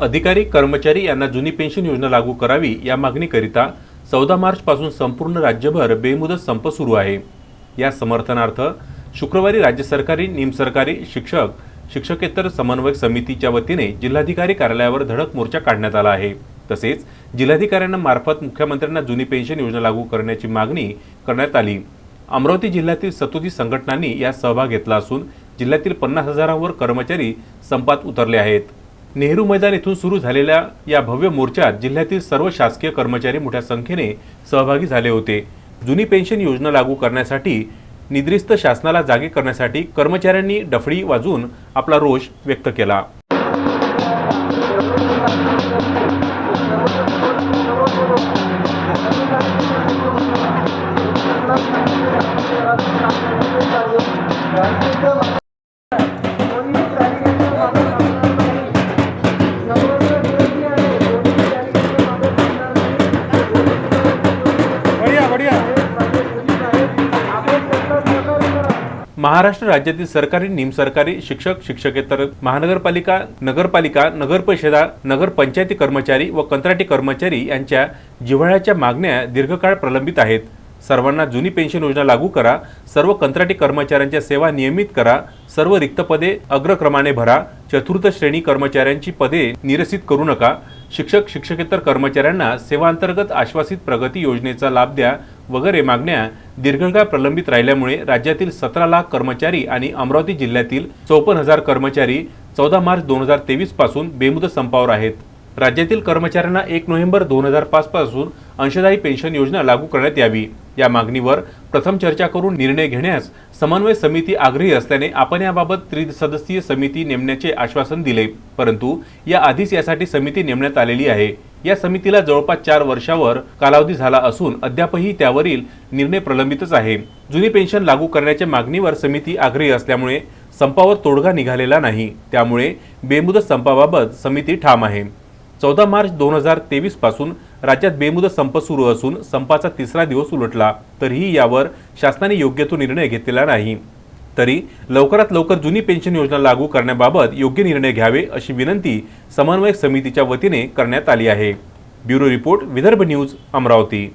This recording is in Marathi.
अधिकारी कर्मचारी यांना जुनी पेन्शन योजना लागू करावी या मागणीकरिता चौदा मार्चपासून संपूर्ण राज्यभर बेमुदत संप सुरू आहे. या समर्थनार्थ शुक्रवारी राज्य सरकारी निमसरकारी शिक्षक शिक्षकेतर समन्वयक समितीच्या वतीने जिल्हाधिकारी कार्यालयावर धडक मोर्चा काढण्यात आला आहे. तसेच जिल्हाधिकाऱ्यांना मार्फत मुख्यमंत्र्यांना जुनी पेन्शन योजना लागू करण्याची मागणी करण्यात आली. अमरावती जिल्ह्यातील सतोदी संघटनांनी यात सहभाग घेतला असून जिल्ह्यातील पन्नास हजारांवर कर्मचारी संपात उतरले आहेत. नेहरू मैदान येथून सुरू झालेल्या या भव्य मोर्चात जिल्ह्यातील सर्व शासकीय कर्मचारी मोठ्या संख्येने सहभागी झाले होते. जुनी पेन्शन योजना लागू करण्यासाठी निद्रिस्त शासनाला जागे करण्यासाठी कर्मचाऱ्यांनी डफळी वाजवून आपला रोष व्यक्त केला. महाराष्ट्र राज्यातील सरकारी निमसरकारी शिक्षक शिक्षकेतर महानगरपालिका नगरपालिका नगरपरिषदा नगरपंचायती कर्मचारी व कंत्राटी कर्मचारी यांच्या जिव्हाळ्याच्या मागण्या दीर्घकाळ प्रलंबित आहेत. सर्वांना जुनी पेन्शन योजना लागू करा सर्व कंत्राटी कर्मचाऱ्यांच्या सेवा नियमित करा सर्व रिक्त पदे अग्रक्रमाने भरा चतुर्थ श्रेणी कर्मचाऱ्यांची पदे निरसित करू नका. शिक्षक शिक्षकेतर कर्मचाऱ्यांना सेवांतर्गत आश्वासित प्रगती योजनेचा लाभ द्या वगैरे मागण्या दीर्घकाळ प्रलंबित राहिल्यामुळे राज्यातील सतरा लाख कर्मचारी आणि अमरावती जिल्ह्यातील चौपन्न हजार कर्मचारी चौदा मार्च दोन हजार तेवीसपासून बेमुदत संपावर आहेत. राज्यातील कर्मचाऱ्यांना एक नोव्हेंबर दोन हजार पाच पासून अंशदायी पेन्शन योजना लागू करण्यात यावी. या मागणीवर प्रथम चर्चा करून निर्णय घेण्यास समन्वय समिती आग्रही असल्याने आपण याबाबत त्रिसदस्यीय समिती नेमण्याचे आश्वासन दिले. परंतु या आधीच यासाठी समिती नेमण्यात आलेली आहे. या समितीला जवळपास चार वर्षावर कालावधी झाला असून अद्यापही त्यावरील निर्णय प्रलंबितच आहे. जुनी पेन्शन लागू करण्याच्या मागणीवर समिती आग्रही असल्यामुळे संपावर तोडगा निघालेला नाही. त्यामुळे बेमुदत संपाबाबत समिती ठाम आहे. चौदा मार्च दोन हजार तेवीसपासून राज्यात बेमुदत संप सुरू असून संपाचा तिसरा दिवस उलटला. तरीही यावर शासनाने योग्य तो निर्णय घेतलेला नाही. तरी लवकरात लवकर जुनी पेन्शन योजना लागू करण्याबाबत योग्य निर्णय घ्यावे अशी विनंती समन्वयक समितीच्या वतीने करण्यात आली आहे. Bureau report Vidarbha news Amravati.